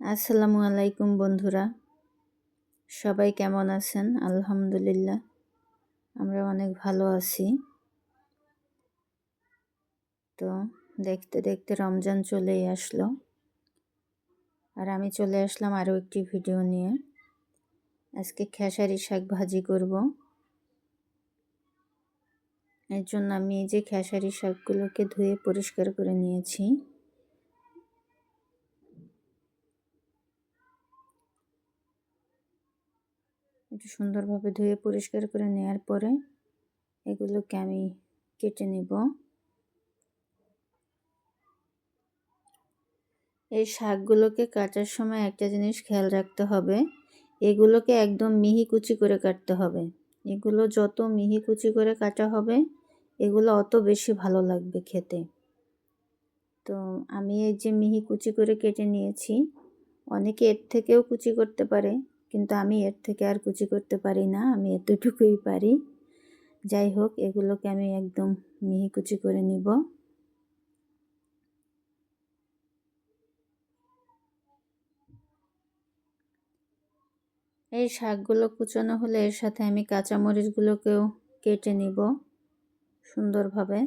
আসসালামু আলাইকুম বন্ধুরা। সবাই কেমন আছেন? আলহামদুলিল্লাহ, আমরা অনেক ভালো আছি। তো দেখতে দেখতে রমজান চলেই আসলো। আর আমি চলে আসলাম আরও একটি ভিডিও নিয়ে। আজকে খেসারি শাক ভাজি করব। এর জন্য আমি এই যে খেসারি শাকগুলোকে ধুয়ে পরিষ্কার করে নিয়েছি। একটু সুন্দরভাবে ধুয়ে পরিষ্কার করে নেওয়ার পরে এগুলোকে আমি কেটে নিব। এই শাকগুলোকে কাটার সময় একটা জিনিস খেয়াল রাখতে হবে, এগুলোকে একদম মিহি কুচি করে কাটতে হবে। এগুলো যত মিহি কুচি করে কাটা হবে, এগুলো অত বেশি ভালো লাগবে খেতে। তো আমি এই যে মিহি কুচি করে কেটে নিয়েছি, অনেকে এর থেকেও কুচি করতে পারে। কিন্তু আমি এর থেকে আর কুচি করতে পারি না, আমি এতটুকুই পারি। যাই হোক, এগুলোকে আমি একদম মিহি কুচি করে নিব। এই শাকগুলো কুচানো হলে এর সাথে আমি কাঁচামরিচগুলোকেও কেটে নিব সুন্দরভাবে।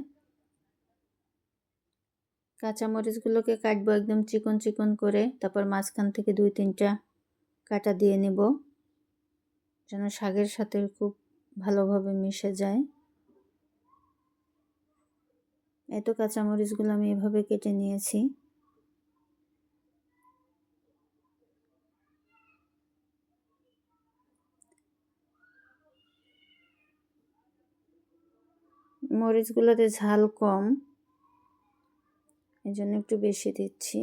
কাঁচামরিচগুলোকে কাটবো একদম চিকন চিকন করে, তারপর মাঝখান থেকে দুই তিনটা কাটা দিয়ে নেব, যেন শাকের সাথে খুব ভালোভাবে মিশে যায়। এত কাঁচামরিচগুলো আমি এভাবে কেটে নিয়েছি। মরিচগুলোতে ঝাল কম এই জন্য একটু বেশি দিচ্ছি।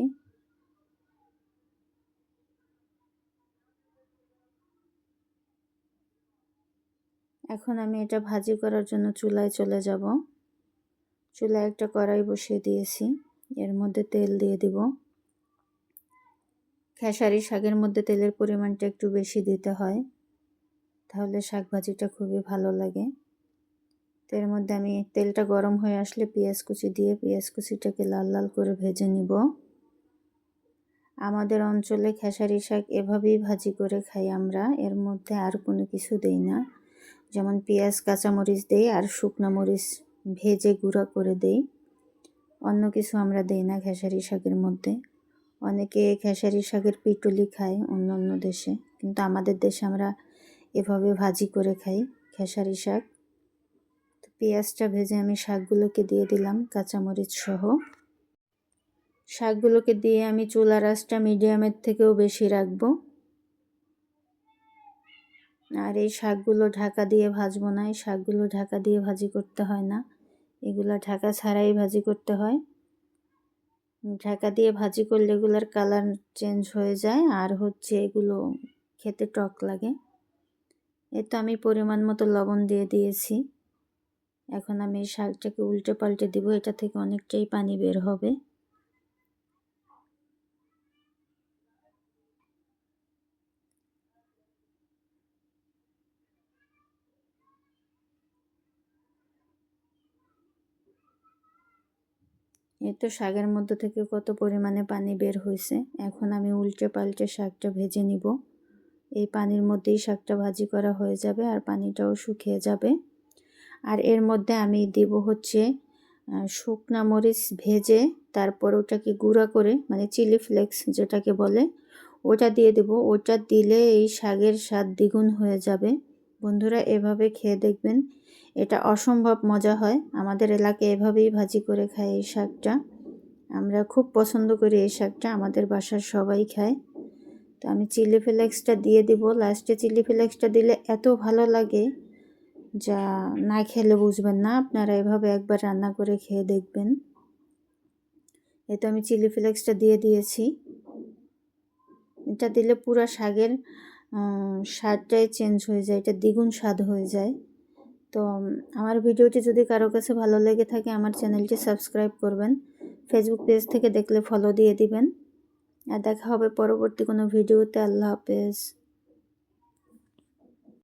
এখন আমি এটা ভাজি করার জন্য চুলায় চলে যাব। চুলায় একটা কড়াই বসিয়ে দিয়েছি। এর মধ্যে তেল দিয়ে দিব। খেসারি শাকের মধ্যে তেলের পরিমাণটা একটু বেশি দিতে হয়, তাহলে শাক ভাজিটা খুবই ভালো লাগে। তো এর মধ্যে আমি তেলটা গরম হয়ে আসলে পেঁয়াজ কুচি দিয়ে পেঁয়াজ কুচিটাকে লাল লাল করে ভেজে নিব। আমাদের অঞ্চলে খেসারি শাক এভাবেই ভাজি করে খাই আমরা, এর মধ্যে আর কোনো কিছু দেই না। যেমন পেঁয়াজ, কাঁচামরিচ দেই আর শুকনো মরিচ ভেজে গুঁড়া করে দেই। অন্য কিছু আমরা দেই না খেসারি শাকের মধ্যে। অনেকে খেসারি শাকের পিটুলি খায় অন্য অন্য দেশে, কিন্তু আমাদের দেশে আমরা এভাবে ভাজি করে খাই খেসারি শাক। তো পেঁয়াজটা ভেজে আমি শাকগুলোকে দিয়ে দিলাম, কাঁচামরিচ সহ। শাকগুলোকে দিয়ে আমি চুলা রাসটা মিডিয়ামের থেকেও বেশি রাখব। আর এই শাকগুলো ঢাকা দিয়ে ভাজবো না, এই শাকগুলো ঢাকা দিয়ে ভাজি করতে হয় না। এগুলো ঢাকা ছাড়াই ভাজি করতে হয়। ঢাকা দিয়ে ভাজি করলে এগুলোর কালার চেঞ্জ হয়ে যায় আর হচ্ছে এগুলো খেতে টক লাগে। এ তো আমি পরিমাণ মতো লবণ দিয়ে দিয়েছি। এখন আমি শাকটাকে উল্টে পাল্টে দিব, এটা থেকে অনেকটাই পানি বের হবে। এই তো শাকের মধ্যে থেকে কত পরিমাণে পানি বের হয়েছে এখন আমি উল্টে পাল্টে শাকটা ভেজে নিব। এই পানির মধ্যেই শাকটা ভাজি করা হয়ে যাবে আর পানিটাও শুকিয়ে যাবে। আর এর মধ্যে আমি দেব হচ্ছে শুকনা মরিচ ভেজে তারপর ওটাকে গুঁড়া করে মানে চিলি ফ্লেক্স যেটাকে বলে, ওটা দিয়ে দেব। ওটা দিলে এই শাকের স্বাদ দ্বিগুণ হয়ে যাবে। বন্ধুরা এভাবে খেয়ে দেখবেন। এটা অসম্ভব মজা হয়। আমাদের এলাকায় এভাবেই ভাজি করে খায় এই শাকটা। আমরা খুব পছন্দ করি এই শাকটা। আমাদের বাসার সবাই খায়। তো আমি চিলি ফ্লেক্সটা দিয়ে দিব। লাস্টে চিলি ফ্লেক্সটা দিলে এত ভালো লাগে যা না খেলে বুঝবেন না। আপনারা এভাবে একবার রান্না করে খেয়ে দেখবেন। এ তো আমি চিলি ফ্লেক্সটা দিয়ে দিয়েছি। এটা দিলে পুরো শাকের স্বাদটাই চেঞ্জ হয়ে যায়, এটা দ্বিগুণ স্বাদ হয়ে যায়। তো আমার ভিডিওটি যদি কারও কাছে ভালো লেগে থাকে, আমার চ্যানেলটি সাবস্ক্রাইব করবেন। ফেসবুক পেজ থেকে দেখলে ফলো দিয়ে দিবেন। আর দেখা হবে পরবর্তী কোনো ভিডিওতে। আল্লাহ হাফেজ।